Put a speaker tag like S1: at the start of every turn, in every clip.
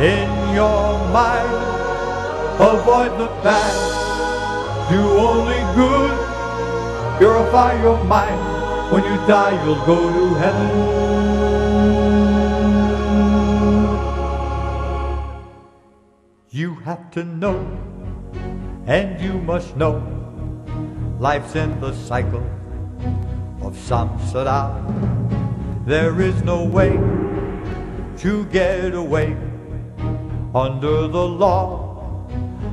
S1: in your mind. Avoid the bad, do only good. Purify your mind. When you die, you'll go to heaven. You have to know, and you must know, life's in the cycle of samsara. There is no way to get away under the law,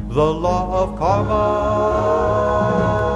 S1: the law of karma.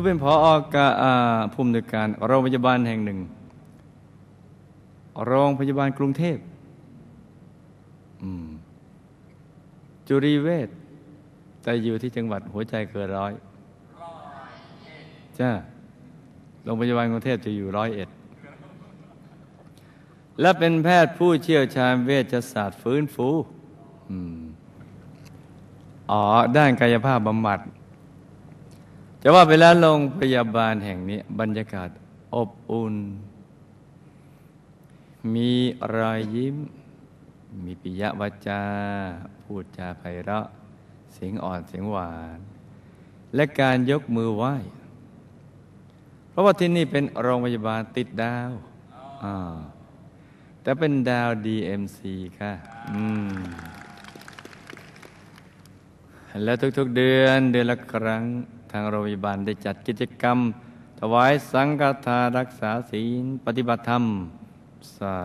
S2: ลูกเป็นพออกาอาภูมิในการโรงพยาบาลแห่งหนึ่ง โรงพยาบาลกรุงเทพจุรีเวชแต่อยู่ที่จังหวัดหัวใจเกินร้อยจ้าโรงพยาบาลกรุงเทพจะอยู่ร้อยเอ็ด และเป็นแพทย์ผู้เชี่ยวชาญเวชศาสตร์ฟื้นฟูอ๋อ ด้านกายภาพบำบัด จะว่าไปแล้วโรงพยาบาลแห่งนี้ บรรยากาศอบอุ่น มีรอยยิ้ม มีปิยวาจา พูดจาไพเราะ เสียงอ่อนเสียงหวาน และการยกมือไหว้ เพราะว่าที่นี่เป็นโรงพยาบาลติดดาวแต่เป็นดาว DMC ค่ะ อืม และทุกๆเดือนเดือนละครั้ง ทางโรงพยาบาลได้จัดกิจกรรม ถวายสังฆทานรักษาศีลปฏิบัติธรรม สา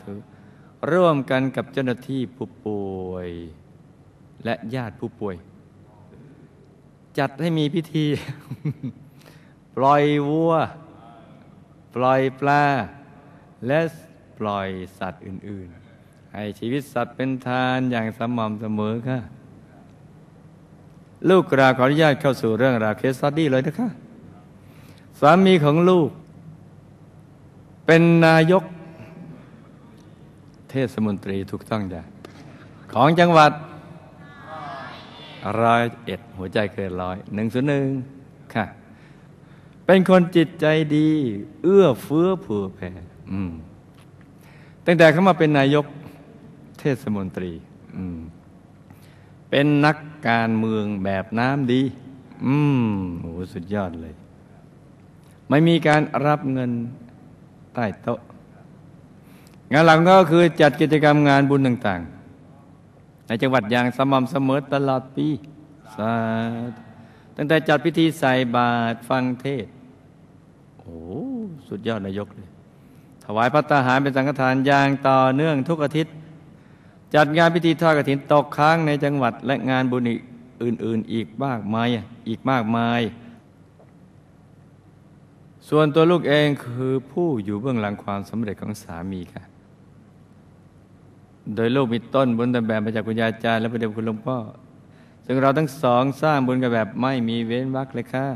S2: ธุร่วมกันกับเจ้าหน้าที่ผู้ป่วย และญาติผู้ป่วย จัดให้มีพิธี ปล่อยวัว ปล่อยปลา และปล่อยสัตว์อื่น ๆ ให้ชีวิตสัตว์เป็นทานอย่างสม่ำเสมอค่ะ ลูกกราบขออนุญาตเข้าสู่เรื่องราวเคสสตดี้เลยนะคะ สามีของลูก เป็นนายก เทศมนตรีถูกต้องจ้ะของจังหวัดร้อยเอ็ดหัวใจเกินร้อยหนึ่งศูนย์หนึ่งค่ะ เป็นคนจิตใจดี เอื้อเฟื้อเผื่อแผ่ตั้งแต่เขามาเป็นนายกเทศมนตรี อืม เป็นนักการเมืองแบบน้ำดี อืมโหสุดยอดเลย ไม่มีการรับเงินใต้โต๊ะ งานหลังก็คือจัดกิจกรรมงานบุญต่าง ๆ ในจังหวัดอย่างสม่ำเสมอตลอดปีสาธุตั้งแต่จัดพิธีใส่บาตรฟังเทศ โอ้สุดยอดนายกเลย ถวายพระตาหารเป็นสังฆทานอย่างต่อเนื่องทุกอาทิตย์ จัดงานพิธีทอดกฐินตกค้างในจังหวัดและงานบุญอื่น ๆ อีกมากมายอีกมากมาย ส่วนตัวลูกเองคือผู้อยู่เบื้องหลังความสำเร็จของสามีค่ะ โดยลูกมีต้นบุญตแบบมาจากคุณยายจารย์และพระเดชคุณหลวงพ่อซึ่งเราทั้งสองสร้างบุญกันแบบไม่มีเว้นวรรคเลยค่ะ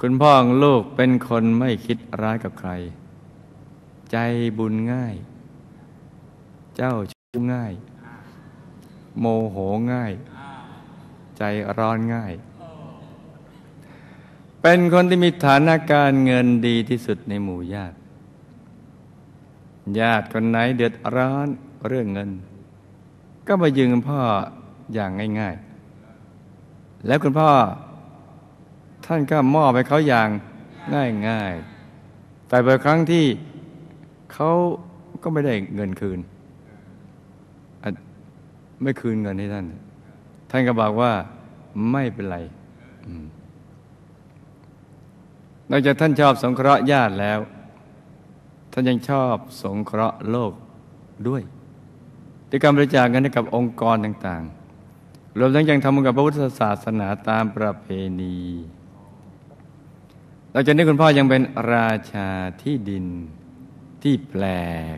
S2: คุณพ่อของลูกเป็นคนไม่คิดร้ายกับใคร ใจบุญง่าย เจ้าชู้ง่าย โมโหง่าย ใจร้อนง่าย เป็นคนที่มีฐานะการเงินดีที่สุดในหมู่ญาติ ญาติคนไหนเดือดร้อนเรื่องเงิน ก็มายืมพ่ออย่างง่าย ๆ แล้วคุณพ่อ ท่านก็มอบให้เขาอย่างง่าย ๆ แต่บางครั้งที่เขาก็ไม่ได้เงินคืน ไม่คืนเงินให้ท่าน ท่านก็บอกว่าไม่เป็นไรนอกจากท่านชอบสงเคราะห์ญาติแล้ว ท่านยังชอบสงเคราะห์โลกด้วยด้วยการบริจาคเงินให้กับองค์กรต่างๆ รวมทั้งยังทำกับพระพุทธศาสนาตามประเพณีนอกจากนี้คุณพ่อยังเป็นราชาที่ดินที่แปลก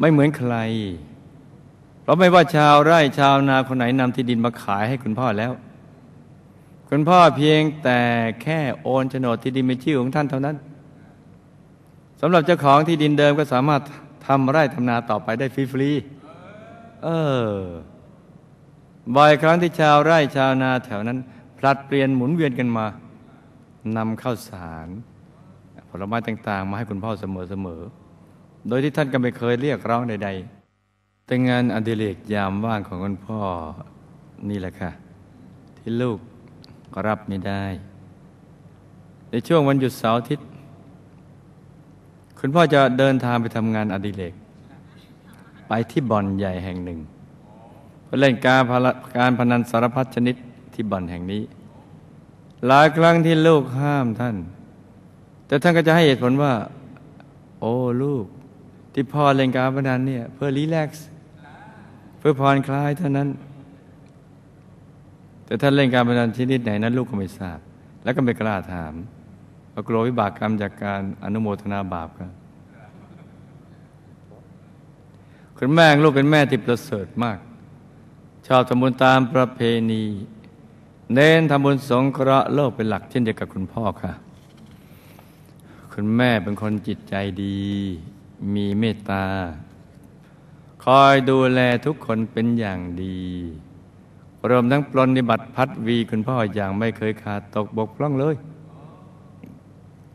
S2: ไม่เหมือนใคร เราไม่ว่าชาวไร่ชาวนาคนไหนนำที่ดินมาขายให้คุณพ่อแล้ว คุณพ่อเพียงแต่แค่โอนโฉนดที่ดินเป็นชื่อของท่านเท่านั้นสำหรับเจ้าของที่ดินเดิมก็สามารถทำไร่ทำนาต่อไปได้ฟรีๆเออบ่อยครั้งที่ชาวไร่ชาวนาแถวนั้นผลัดเปลี่ยนหมุนเวียนกันมานำข้าวสารผลไม้ต่าง ๆ มาให้คุณพ่อเสมอๆ โดยที่ท่านก็ไม่เคยเรียกร้องใด ๆ แต่งานอดิเรกยามว่างของคุณพ่อนี่แหละค่ะ ที่ลูกรับไม่ได้ ในช่วงวันหยุดเสาร์อาทิตย์คุณพ่อจะเดินทางไปทำงานอดิเรก ไปที่บ่อนใหญ่แห่งหนึ่งเพื่อเล่นการการพนันสารพัดชนิดที่บ่อนแห่งนี้ หลายครั้งที่ลูกห้ามท่าน แต่ท่านก็จะให้เหตุผลว่า โอ้ลูกที่พ่อเล่นการพนันเนี่ยเพื่อรีแลกซ์ พื่อผ่อนคลายเท่านั้น แต่ท่านเล่นการพนันชนิดไหนนั้นลูกก็ไม่ทราบ แล้วก็ไม่กล้าถามเพราะกลัววิบากกรรมจากการอนุโมทนาบาปกันคุณแม่ลูกเป็นแม่ที่ประเสริฐมาก ชอบทำบุญตามประเพณี เน้นทำบุญสงเคราะห์โลกเป็นหลักเช่นเดียวกับคุณพ่อค่ะ คุณแม่เป็นคนจิตใจดี มีเมตตา คอยดูแลทุกคนเป็นอย่างดี รวมทั้งปรนนิบัติพัดวีคุณพ่ออย่างไม่เคยขาดตกบกพร่องเลย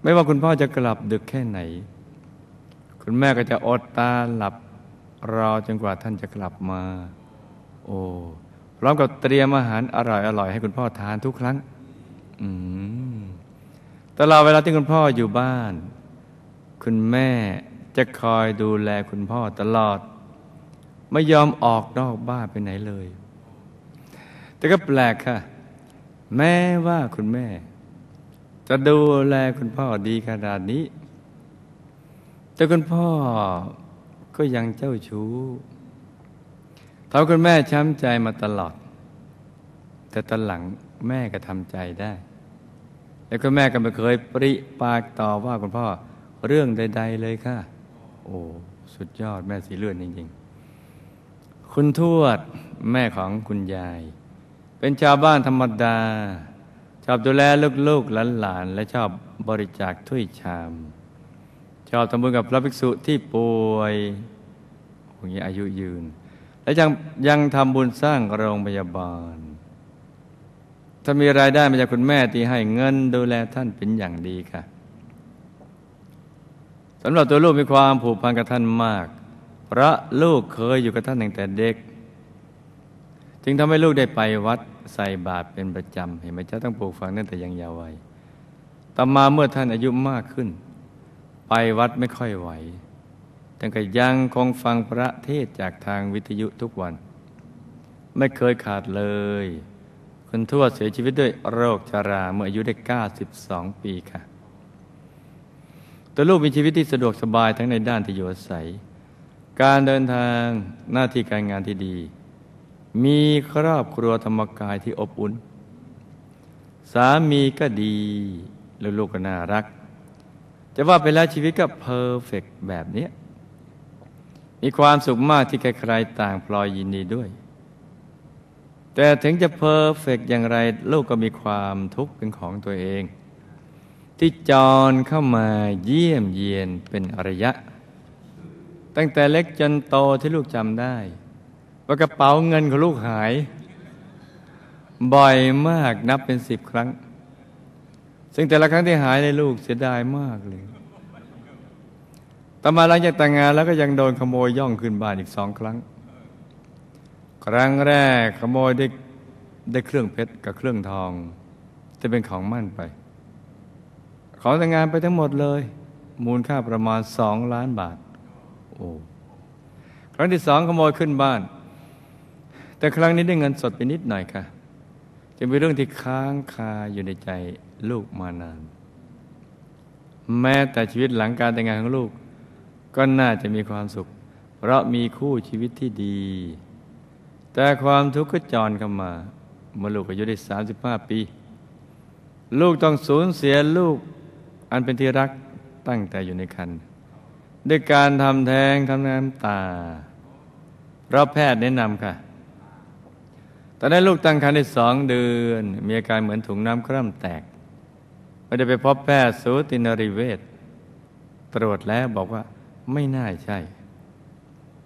S2: ไม่ว่าคุณพ่อจะกลับดึกแค่ไหน คุณแม่ก็จะอดตาหลับรอจนกว่าท่านจะกลับมา โอ้พร้อมกับเตรียมอาหารอร่อยอร่อยให้คุณพ่อทานทุกครั้ง อืมตลอดเวลาที่คุณพ่ออยู่บ้าน คุณแม่จะคอยดูแลคุณพ่อตลอด ไม่ยอมออกนอกบ้านไปไหนเลย แต่ก็แปลกค่ะ แม้ว่าคุณแม่ จะดูแลคุณพ่อดีขนาดนี้ แต่คุณพ่อก็ยังเจ้าชู้ทำคุณแม่ช้ำใจมาตลอด แต่ตอนหลังแม่ก็ทำใจได้ แล้วก็แม่ก็ไม่เคยปริปากต่อว่าคุณพ่อเรื่องใด ๆ เลยค่ะ โอ้ สุดยอดแม่สีเลือดจริง ๆ คุณทวดแม่ของคุณยาย เป็นชาวบ้านธรรมดา ชอบดูแลลูกๆหลานๆและชอบบริจาคถ้วยชาม ชอบทำบุญกับพระภิกษุที่ป่วยอย่างนี้อายุยืน และยังยังทำบุญสร้างโรงพยาบาล ถ้ามีรายได้มาจากคุณแม่ที่ให้เงินดูแลท่านเป็นอย่างดีค่ะสำหรับตัวลูกมีความผูกพันกับท่านมาก เพราะลูกเคยอยู่กับท่านตั้งแต่เด็ก จึงทำให้ลูกได้ไปวัดใส่บาตรเป็นประจำ เห็นไหมเจ้าต้องปลูกฝังตั้งแต่ยังเยาว์วัยต่อมาเมื่อท่านอายุมากขึ้น ไปวัดไม่ค่อยไหวแต่ก็ยังคงฟังพระเทศจากทางวิทยุทุกวัน ไม่เคยขาดเลยคุณทวดเสียชีวิตด้วยโรคชาราเมื่ออายุได้ 92 ปีค่ะ ตัวลูกมีชีวิตที่สะดวกสบายทั้งในด้านที่อยู่อาศัย การเดินทางหน้าที่การงานที่ดี มีครอบครัวธรรมกายที่อบอุ่น สามีก็ดีลูกๆก็น่ารัก จะว่าไปแล้วชีวิตก็เพอร์เฟกแบบนี้ มีความสุขมากที่ใครๆต่างพลอยยินดีด้วย แต่ถึงจะเพอร์เฟกอย่างไร ลูกก็มีความทุกข์เป็นของตัวเอง ที่จรเข้ามาเยี่ยมเยียนเป็นระยะ ตั้งแต่เล็กจนโตที่ลูกจำได้ว่ากระเป๋าเงินของลูกหาย บ่อยมากนับเป็นสิบครั้ง ซึ่งแต่ละครั้งที่หายในลูกเสียดายมากเลยต่อมาหลังจากแต่งงานแล้วก็ยังโดนขโมยย่องขึ้นบ้านอีกสองครั้ง ครั้งแรกขโมยได้ได้เครื่องเพชรกับเครื่องทองจะเป็นของมั่นไป ของแต่งงานไปทั้งหมดเลย มูลค่าประมาณสองล้านบาท อ้ครั้งที่สองขโมยขึ้นบ้าน แต่ครั้งนี้ได้เงินสดไปนิดหน่อยค่ะจะเป็นเรื่องที่ค้างคาอยู่ในใจลูกมานาน แม้แต่ชีวิตหลังการแต่งงานของลูก ก็น่าจะมีความสุข เพราะมีคู่ชีวิตที่ดี แต่ความทุกข์ก็จรเข้ามาเมื่อลูกอายุได้ 35 ปี ลูกต้องสูญเสียลูกอันเป็นที่รักตั้งแต่อยู่ในครรภ์ ด้วยการทำแท้งทำน้ำตาเพราะแพทย์แนะนำค่ะ ตอนนั้นลูกตั้งครรภ์ได้สองเดือน มีอาการเหมือนถุงน้ำคร่ำแตก ไม่ได้ไปพบแพทย์สูตินริเวศตรวจแล้วบอกว่าไม่น่าใช่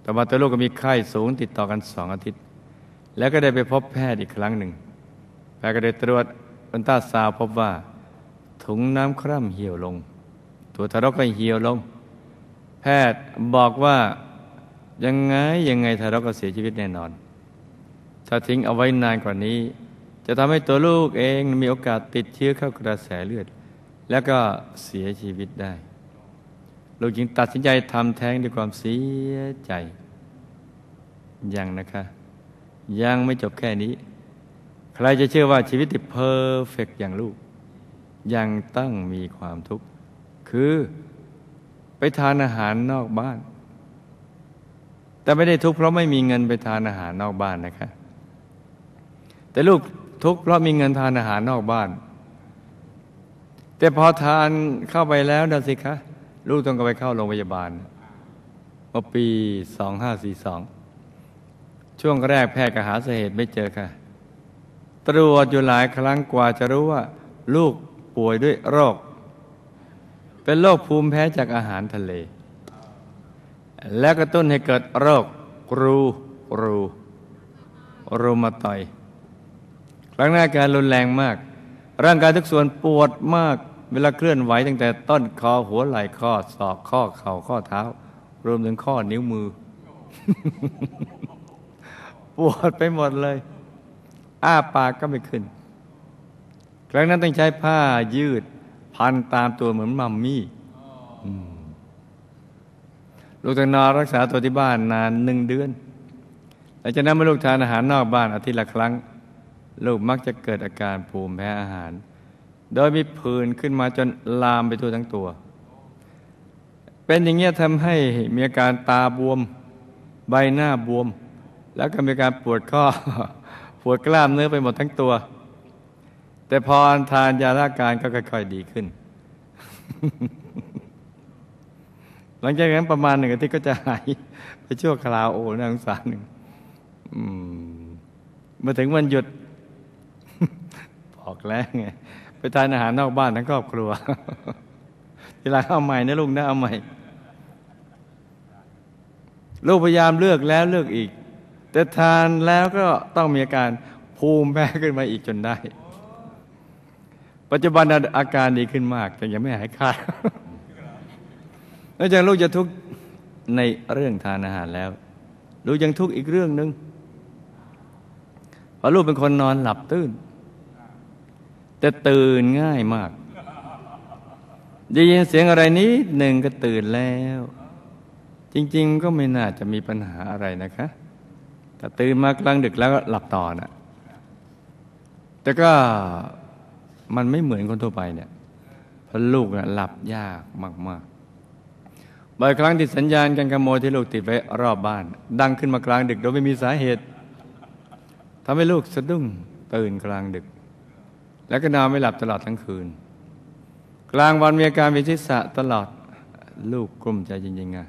S2: แต่ว่าตัวลูกก็มีไข้สูงติดต่อกันสองอาทิตย์ แล้วก็ได้ไปพบแพทย์อีกครั้งหนึ่ง แพทย์ก็ได้ตรวจอันตาซาวพบว่า ถุงน้ำคร่ำเหี่ยวลง ตัวทารกก็เหี่ยวลง แพทย์บอกว่ายังไงยังไงทารกก็เสียชีวิตแน่นอน ถ้าทิ้งเอาไว้นานกว่านี้ จะทำให้ตัวลูกเองมีโอกาสติดเชื้อเข้ากระแสเลือด แล้วก็เสียชีวิตได้ ลูกจึงตัดสินใจทำแท้งด้วยความเสียใจ ยังนะคะ ยังไม่จบแค่นี้ ใครจะเชื่อว่าชีวิตที่เพอร์เฟกอย่างลูก ยังต้องมีความทุกข์ คือ ทานอาหารนอกบ้าน แต่ไม่ได้ทุกข์เพราะไม่มีเงินไปทานอาหารนอกบ้านนะคะ แต่ลูกทุกข์เพราะมีเงินทานอาหารนอกบ้าน แต่พอทานเข้าไปแล้วนะสิคะลูกต้องไปเข้าโรงพยาบาลเมื่อปี2542ช่วงแรกแพทย์ก็หาสาเหตุไม่เจอค่ะ ตรวจอยู่หลายครั้งกว่าจะรู้ว่า ลูกป่วยด้วยโรค เป็นโรคภูมิแพ้จากอาหารทะเล และกระตุ้นให้เกิดโรครูรูรูมาตอยครั้งหน้าการรุนแรงมาก ร่างกายทุกส่วนปวดมาก เวลาเคลื่อนไหวตั้งแต่ต้นคอหัวไหล่ข้อศอกข้อเข่าข้อเท้า รวมถึงข้อนิ้วมือ ปวดไปหมดเลย อ้าปากก็ไม่ขึ้น ครั้งนั้นต้องใช้ผ้ายืด พันตามตัวเหมือนมัมมี่ลูกต้องนอนรักษาตัวที่บ้านนานหนึ่งเดือนหลังจากนั้นเมื่อลูกทานอาหารนอกบ้านอาทิตย์ละครั้ง ลูกมักจะเกิดอาการภูมิแพ้อาหาร โดยมีผื่นขึ้นมาจนลามไปทั่วทั้งตัว เป็นอย่างเงี้ยทำให้มีอาการตาบวม ใบหน้าบวม แล้วก็มีการปวดข้อ ปวดกล้ามเนื้อไปหมดทั้งตัว แต่พอทานยาละการก็ค่อยๆดีขึ้น หลังจากนั้นประมาณหนึ่งอาทิตย์ก็จะหาย ไปชั่วคราวโอ้น่าสงสารหนึ่งมาถึงวันหยุดบอกแล้วไงไปทานอาหารนอกบ้านทั้งครอบครัวทีลังเอาใหม่นะลูกนะเอาใหม่ ลูกพยายามเลือกแล้วเลือกอีก แต่ทานแล้วก็ต้องมีอาการภูมิแพ้ขึ้นมาอีกจนได้ ปัจจุบันอาการดีขึ้นมาก แต่ยังไม่หายขาดนอกจากลูกจะทุกข์ในเรื่องทานอาหารแล้ว ลูกยังทุกข์อีกเรื่องหนึ่งเพราะลูกเป็นคนนอนหลับตื่น แต่ตื่นง่ายมาก ได้ยินเสียงอะไรนิดหนึ่งก็ตื่นแล้ว จริง ๆ ก็ไม่น่าจะมีปัญหาอะไรนะคะ แต่ตื่นมากลางดึกแล้วก็หลับต่อนะแต่ก็ มันไม่เหมือนคนทั่วไปเนี่ยเพราะลูกนะหลับยากมากบ่อยครั้งที่สัญญาณการขโมยที่ลูกติดไว้รอบบ้าน ดังขึ้นมากลางดึกโดยไม่มีสาเหตุทำให้ลูกสะดุ้งตื่นกลางดึก แล้วก็นอนไม่หลับตลอดทั้งคืน กลางวันมีอาการวิชิษะตลอดลูกกลุ้มใจจริงๆอะ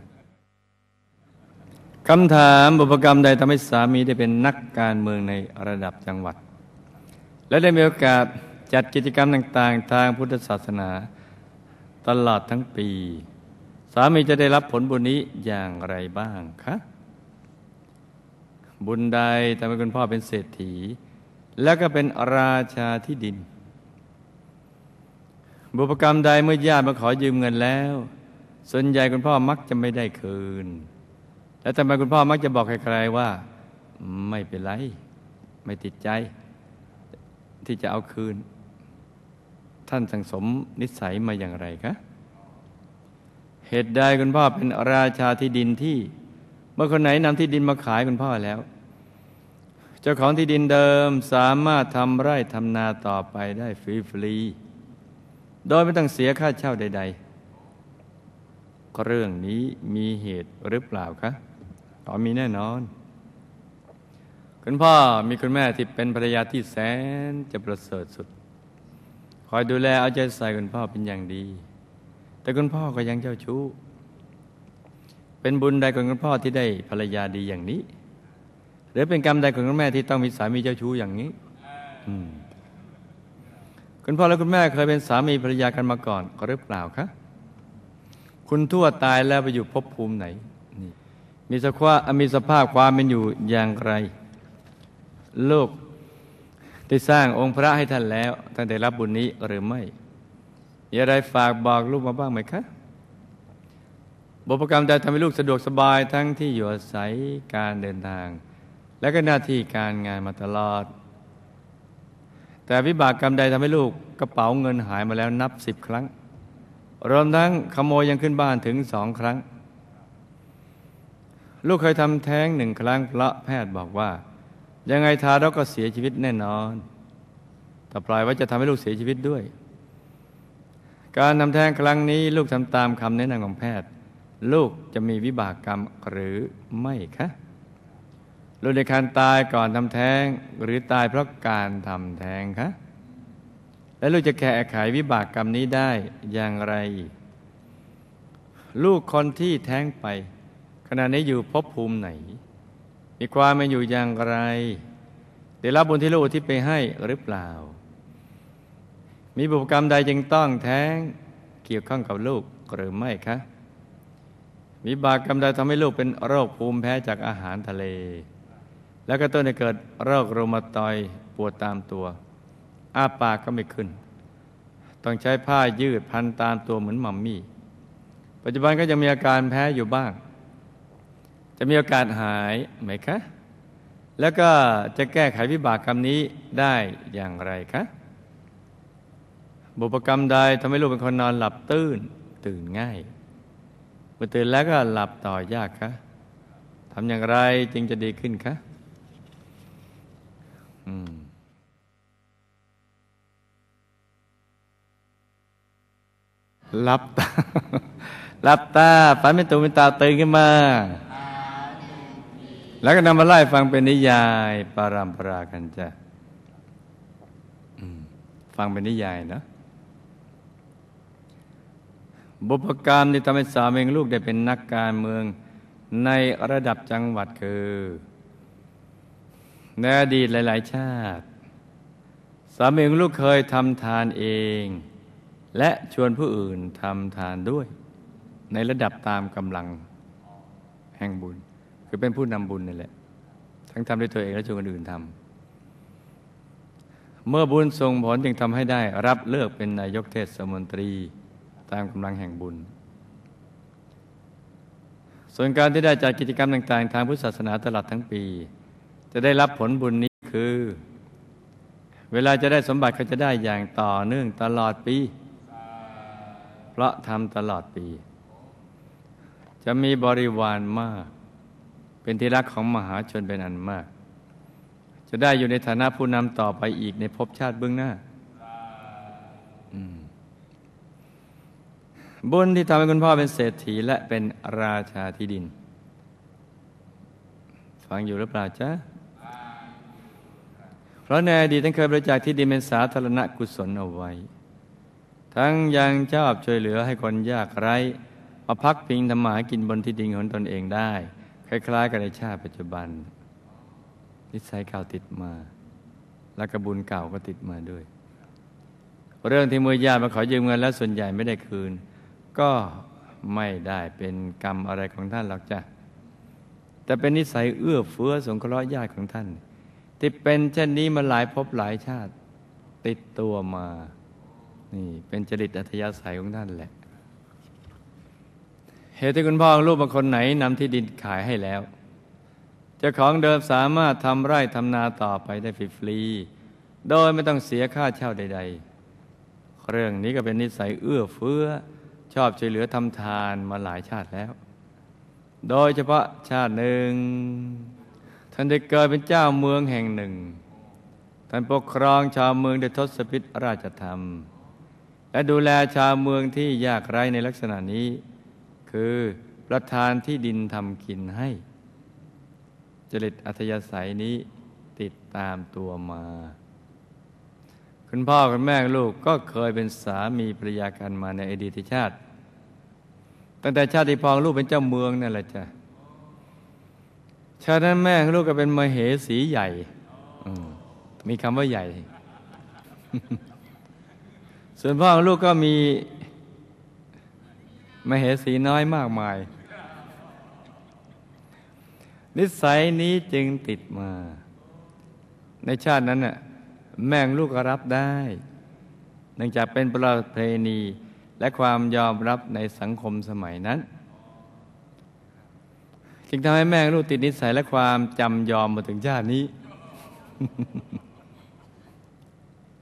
S2: คำถามบุพกรรมใดทำให้สามีได้เป็นนักการเมืองในระดับจังหวัด และได้มีโอกาส จัดกิจกรรมต่างๆ ทางพุทธศาสนา ตลอดทั้งปี สามีจะได้รับผลบุญนี้อย่างไรบ้างคะบุญใดทำให้คุณพ่อเป็นเศรษฐี แล้วก็เป็นราชาที่ดิน บุพกรรมใดเมื่อญาติมาขอยืมเงินแล้ว ส่วนใหญ่คุณพ่อมักจะไม่ได้คืน แล้วทำไมคุณพ่อมักจะบอกใครๆว่า ไม่เป็นไร ไม่ติดใจ ที่จะเอาคืน ท่านสังสมนิสัยมาอย่างไรคะ เหตุใดคุณพ่อเป็นราชาที่ดินที่ เมื่อคนไหนนำที่ดินมาขายคุณพ่อแล้ว เจ้าของที่ดินเดิมสามารถทำไร่ทำนาต่อไปได้ฟรีๆโดยไม่ต้องเสียค่าเช่าใด ๆ เรื่องนี้มีเหตุหรือเปล่าคะอ๋อมีแน่นอน คุณพ่อมีคุณแม่ที่เป็นภรรยาที่แสนจะประเสริฐสุด อยดูแลเอาใจใส่คุณพ่อเป็นอย่างดี แต่คุณพ่อก็ยังเจ้าชู้ เป็นบุญใดของคุณพ่อที่ได้ภรรยาดีอย่างนี้ หรือเป็นกรรมใดของคุณแม่ที่ต้องมีสามีเจ้าชู้อย่างนี้คุณพ่อและคุณแม่เคยเป็นสามีภรรยากันมาก่อนหรือเปล่าคะคุณทั่วตายแล้วไปอยู่ภพภูมิไหนมีสภาพมีสภาพความเป็นอยู่อย่างไร โลก ได้สร้างองค์พระให้ท่านแล้ว ท่านได้รับบุญนี้หรือไม่มีอะไรฝากบอกลูกมาบ้างไหมคะบุพกรรมใดทำให้ลูกสะดวกสบายทั้งที่อยู่อาศัยการเดินทาง และก็หน้าที่การงานมาตลอด แต่วิบากกรรมใดทำให้ลูกกระเป๋าเงินหายมาแล้วนับสิบครั้ง รวมทั้งขโมยยังขึ้นบ้านถึงสองครั้ง ลูกเคยทำแท้งหนึ่งครั้งเพราะแพทย์บอกว่า ยังไงทารกก็เสียชีวิตแน่นอนแต่ปล่อยว่าจะทำให้ลูกเสียชีวิตด้วย การทำแท้งครั้งนี้ ลูกทำตามคำแนะนำของแพทย์ ลูกจะมีวิบากกรรมหรือไม่คะลูกในการตายก่อนทำแท้งหรือตายเพราะการทำแท้งคะและลูกจะแก้ไขวิบากกรรมนี้ได้อย่างไร ลูกคนที่แท้งไป ขณะนี้อยู่ภพภูมิไหน มีความเป็นอยู่อย่างไรได้รับบุญที่ลูกที่ไปให้หรือเปล่า มีบุพกรรมใดจึงต้องแท้งเกี่ยวข้องกับลูกหรือไม่คะมีบากกรรมใดทำให้ลูกเป็นโรคภูมิแพ้จากอาหารทะเล แล้วก็ต้นให้เกิดโรคโรมาตอยปวดตามตัว อ้าปากก็ไม่ขึ้น ต้องใช้ผ้ายืดพันตามตัวเหมือนมัมมี่ ปัจจุบันก็ยังมีอาการแพ้อยู่บ้าง จะมีโอกาสหายไหมคะ แล้วก็จะแก้ไขวิบากกรรมนี้ได้อย่างไรคะ บุพกรรมใดทำให้ลูกเป็นคนนอนหลับตื่นตื่นง่ายเมื่อตื่นแล้วก็หลับต่อยากคะทำอย่างไรจึงจะดีขึ้นคะหลับตาหลับตาฝันเป็นตัวเป็นตาตื่นขึ้นมา แล้วก็นำมาไล่ฟังเป็นนิยายปารามปรากันจ้ะฟังเป็นนิยายนะบุพกรรที่ทำให้สามีลูกได้เป็นนักการเมืองในระดับจังหวัดคือในอดีตหลาย ๆ ชาติ สามีของลูกเคยทำทานเอง และชวนผู้อื่นทำทานด้วย ในระดับตามกำลังแห่งบุญ คือเป็นผู้นำบุญนี่แหละ ทั้งทำด้วยตัวเองและชวนคนอื่นทำเมื่อบุญทรงผลจึงทำให้ได้รับเลือกเป็นนายกเทศมนตรีตามกำลังแห่งบุญ ส่วนการที่ได้จัดกิจกรรมต่าง ๆ ทางพุทธศาสนาตลอดทั้งปี จะได้รับผลบุญนี้คือ เวลาจะได้สมบัติก็จะได้อย่างต่อเนื่องตลอดปี เพราะทำตลอดปี จะมีบริวารมาก เป็นที่รักของมหาชนเป็นอันมาก จะได้อยู่ในฐานะผู้นำต่อไปอีกในภพชาติเบื้องหน้าบุญที่ทำให้คุณพ่อเป็นเศรษฐีและเป็นราชาที่ดิน ฟังอยู่หรือเปล่าจ๊ะ เพราะในอดีตท่านเคยบริจาคที่ดินเป็นสาธารณกุศลเอาไว้ ทั้งยังชอบช่วยเหลือให้คนยากไร้มาพักพิงทำหมากินบนที่ดินของตนเองได้ คล้ายๆ กับในชาติปัจจุบัน นิสัยเก่าติดมา และกระบุญเก่าก็ติดมาด้วย เรื่องที่มือญาติมาขอยืมเงินแล้วส่วนใหญ่ไม่ได้คืน ก็ไม่ได้เป็นกรรมอะไรของท่านหรอกจ้ะแต่เป็นนิสัยเอื้อเฟื้อสงเคราะห์ญาติของท่าน ที่เป็นเช่นนี้มาหลายภพหลายชาติติดตัวมา นี่เป็นจริตอัธยาศัยของท่านแหละ ตุที่คุณพ่อลูกบางคนไหนนำที่ดินขายให้แล้วเจ้าของเดิมสามารถทำไร่ทำนาต่อไปได้ฟรีๆโดยไม่ต้องเสียค่าเช่าใด ๆ เรื่องนี้ก็เป็นนิสัยเอื้อเฟื้อ ชอบช่วยเหลือทำทานมาหลายชาติแล้ว โดยเฉพาะชาติหนึ่ง ท่านได้เกิดเป็นเจ้าเมืองแห่งหนึ่ง ท่านปกครองชาวเมืองด้วยทศพิธราชธรรม และดูแลชาวเมืองที่ยากไร้ในลักษณะนี้ คือ ประธานที่ดินทำกินให้ จริตอัธยาศัยนี้ติดตามตัวมา คุณพ่อคุณแม่ลูกก็เคยเป็นสามีภรรยากันมาในอดีตชาติ ตั้งแต่ชาติพองลูกเป็นเจ้าเมืองนั่นแหละจ้ะชาตินั้นแม่ลูกก็เป็นมเหสีใหญ่มีคำว่าใหญ่ ส่วนพ่อของลูกก็มี มเหสีน้อยมากมาย นิสัยนี้จึงติดมา ในชาตินั้นน่ะแม่งลูกก็รับได้ เนื่องจากเป็นประเพณีและความยอมรับในสังคมสมัยนั้น จึงทำให้แม่ลูกติดนิสัยและความจำยอมมาถึงชาตินี้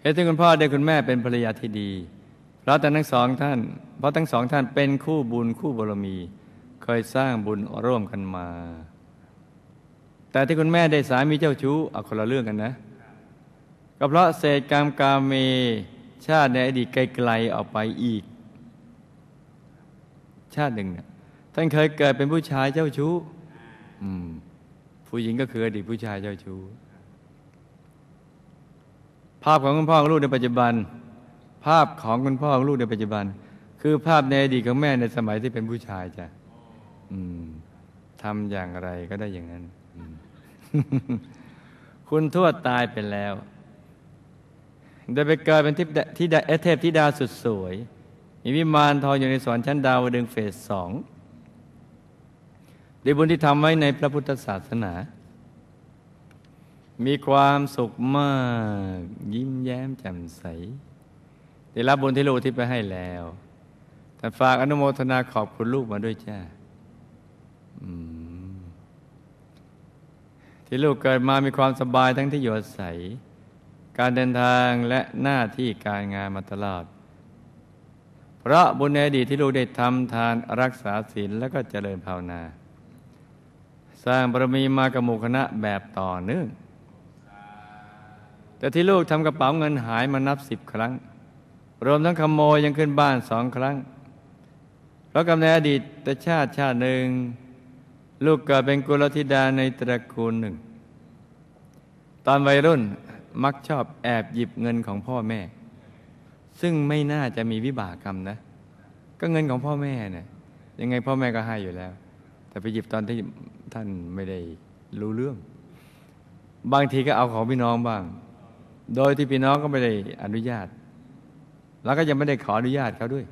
S2: เหตุที่คุณพ่อได้คุณแม่เป็นภรรยาที่ดี เพราะแต่ทั้งสองท่าน เพราะทั้งสองท่านเป็นคู่บุญคู่บารมี เคยสร้างบุญร่วมกันมา แต่ที่คุณแม่ได้สามีเจ้าชู้เอาคนละเรื่องกันนะก็เพราะเศษกรรมกาเมชาติในอดีตไกลๆออกไปอีก ชาติหนึ่งเนี่ยท่านเคยเกิดเป็นผู้ชายเจ้าชู้ผู้หญิงก็คืออดีตผู้ชายเจ้าชู้ภาพของคุณพ่อลูกในปัจจุบัน ภาพของคุณพ่อของลูกในปัจจุบัน คือภาพในอดีตของแม่ในสมัยที่เป็นผู้ชายจ้ะทำอย่างไรก็ได้อย่างนั้น คุณทวดตายไปแล้วโดยไปเกิดเป็นทิพที่เทพธิดาสุดสวย มีวิมานทองอยู่ในสวรรค์ชั้นดาวดึงเฟสสองด้วยบุญที่ทำไว้ในพระพุทธศาสนา มีความสุขมาก ยิ้มแย้มแจ่มใส ได้รับบุญที่ลูกที่ไปให้แล้วแต่ฝากอนุโมทนาขอบคุณลูกมาด้วยจ้าที่ลูกเกิดมามีความสบายทั้งที่อยู่อาศัย การเดินทางและหน้าที่การงานมาตลอด เพราะบุญในอดีตที่ลูกได้ทำทานรักษาศีลแล้วก็เจริญภาวนา สร้างบารมีมากับหมู่คณะแบบต่อเนื่อง แต่ที่ลูกทำกระเป๋าเงินหายมานับสิบครั้ง รวมทั้งขโมยยังขึ้นบ้านสองครั้ง เพราะกำเนิดอดีตแต่ชาติชาติหนึ่ง ลูกเกิดเป็นกุลธิดาในตระกูลหนึ่ง ตอนวัยรุ่นมักชอบแอบหยิบเงินของพ่อแม่ ซึ่งไม่น่าจะมีวิบากกรรมนะ ก็เงินของพ่อแม่เนี่ยยังไงพ่อแม่ก็ให้อยู่แล้ว แต่ไปหยิบตอนที่ท่านไม่ได้รู้เรื่อง บางทีก็เอาของพี่น้องบ้าง โดยที่พี่น้องก็ไม่ได้อนุญาต แล้วก็ยังไม่ได้ขออนุญาตเขาด้วย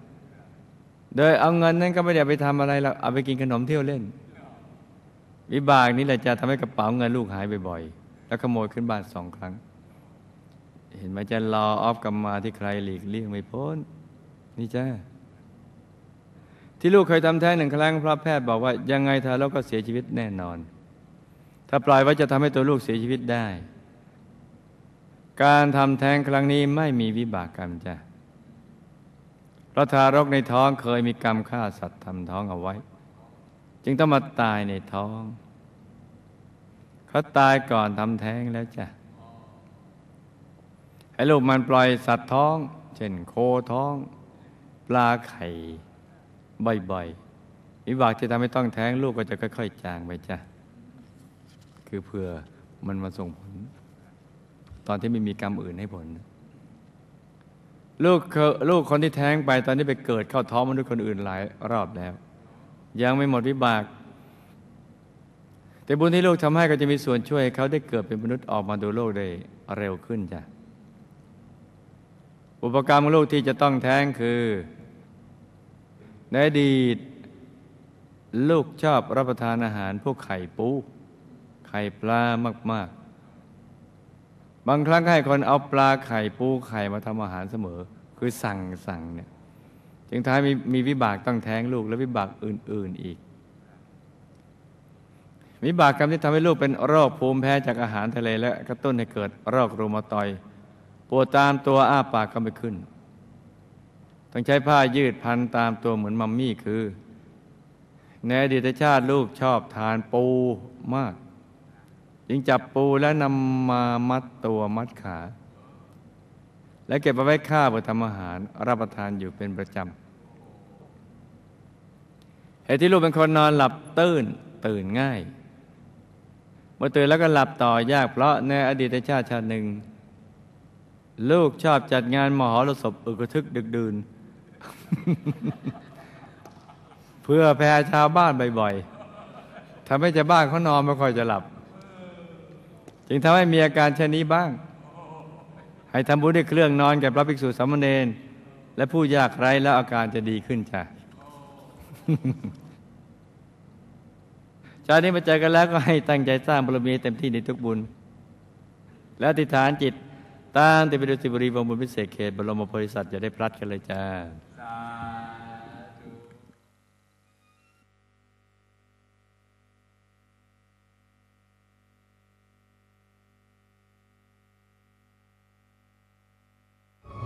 S2: โดยเอาเงินนั้นก็ไม่ได้ไปทำอะไรเราเอาไปกินขนมเที่ยวเล่น วิบากนี้แหละจะทำให้กระเป๋าเงินลูกหายบ่อยๆ แล้วขโมยขึ้นบ้านสองครั้ง เห็นไหมจะรอออฟกรรมมาที่ใครหลีกเลี่ยงไม่พ้น นี่จ้าที่ลูกเคยทำแท้งหนึ่งครั้งเพราะแพทย์บอกว่ายังไงทารกก็เสียชีวิตแน่นอน ถ้าปล่อยไว้จะทำให้ตัวลูกเสียชีวิตได้ การทำแท้งครั้งนี้ไม่มีวิบากกรรมจ้ะ เพราะทารกในท้องเคยมีกรรมฆ่าสัตว์ทำท้องเอาไว้ จึงต้องมาตายในท้องเขาตายก่อนทำแท้งแล้วจ้ะให้ลูกมันปล่อยสัตว์ท้อง เช่นโคท้อง ปลาไข่บ่อยๆวิบากที่ทำให้ต้องแท้งลูกก็จะค่อยๆจางไปจ้ะคือเพื่อมันมาส่งผล ตอนที่ไม่มีกรรมอื่นให้ผล ลูกลูกคนที่แท้งไปตอนนี้ไปเกิดเข้าท้องมนุษย์คนอื่นหลายรอบแล้ว ยังไม่หมดวิบาก แต่บุญที่ลูกทำให้ก็จะมีส่วนช่วยเขาได้เกิดเป็นมนุษย์ออกมาดูโลกได้เร็วขึ้นจ้ะอุปกรรมของลูกที่จะต้องแท้งคือ ในอดีตลูกชอบรับประทานอาหารพวกไข่ปู ไข่ปลามาก บางครั้งให้คนเอาปลาไข่ปูไข่มาทำอาหารเสมอ คือสั่งสั่งเนี่ยจึงท้ายมีมีวิบากต้องแท้งลูกและวิบากอื่น ๆอีก วิบากกรรมที่ทำให้ลูกเป็นโรคภูมิแพ้จากอาหารทะเลและกระตุ้นให้เกิดโรครูมาตอยปวดตามตัวอ้าปากก็ไม่ขึ้น ต้องใช้ผ้ายืดพันตามตัวเหมือนมัมมี่คือ ในอดีตชาติลูกชอบทานปูมาก จึงจับปูและนำมามัดตัวมัดขา และเก็บเอาไว้ข้าเพื่อทำอาหารรับประทานอยู่เป็นประจำเหตุที่ลูกเป็นคนนอนหลับตื่นตื่นง่าย เมื่อตื่นแล้วก็หลับต่อยากเพราะในอดีตชาติชาติหนึ่ง ลูกชอบจัดงานมหรสพอึกทึกดึกดื่นเพื่อแพ้ชาวบ้านบ่อยๆทำให้ชาวบ้านเขานอนไม่ค่อยจะหลับ จึงทำให้มีอาการเช่นนี้บ้าง ให้ทำบุญด้วยเครื่องนอนแก่พระภิกษุสามเณรและผู้ยากไร้แล้วอาการจะดีขึ้นจ้ะชาตินี้มาเจอกันแล้วก็ให้ตั้งใจสร้างบารมีเต็มที่ในทุกบุญ และอธิฐานจิตตามติปิฎกสิบรีวงบุญพิเศษเขตบรมโพธิสัตว์จะได้พลัดกันเลยจ้า